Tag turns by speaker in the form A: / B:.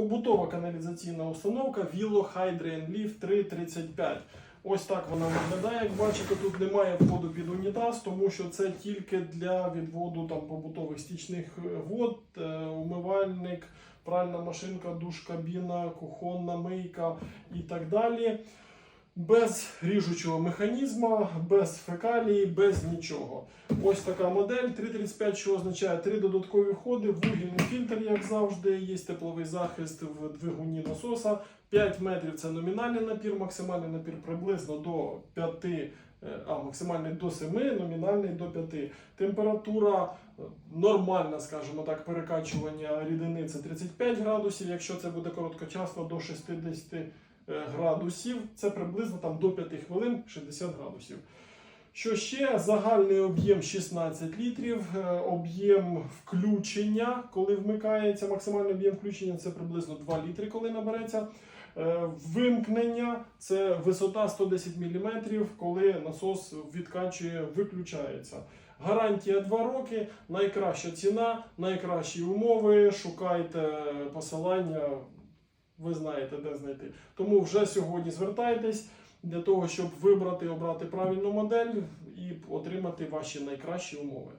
A: Побутова каналізаційна установка Vilo Hydran Leaf 335. Ось так вона виглядає. Як бачите, тут немає входу під унітаз, тому що це тільки для відводу там побутових стічних е, вод, е, умивальник, пральна машинка, душ, кабіна, кухонна мийка і так далі. Без ріжучого механізму, без фекалії, без нічого. Ось така модель 335, що означає три додаткові входи, вугільний фільтр, як завжди, є тепловий захист в двигуні насоса. 5 метрів це номінальний напір, максимальний напір приблизно до 5, е, а максимальний до 7, номінальний до 5. Температура е, нормальна, скажімо так, перекачування рідини це 35 градусів. Якщо це буде короткочасно до 60 е, градусів, це приблизно там до 5 хвилин 60 градусів. Що ще? Загальний об'єм 16 літрів, е, об'єм включення, коли вмикається, максимальний об'єм включення це приблизно 2 літри, коли набереться. Е, Вимкнення це висота 110 мм, коли насос відкачує, виключається. Гарантія 2 роки, найкраща ціна, найкращі умови. Шукайте посилання, ви знаєте, де знайти. Тому вже сьогодні звертайтесь для того, щоб вибрати, обрати правильну модель і отримати ваші найкращі умови.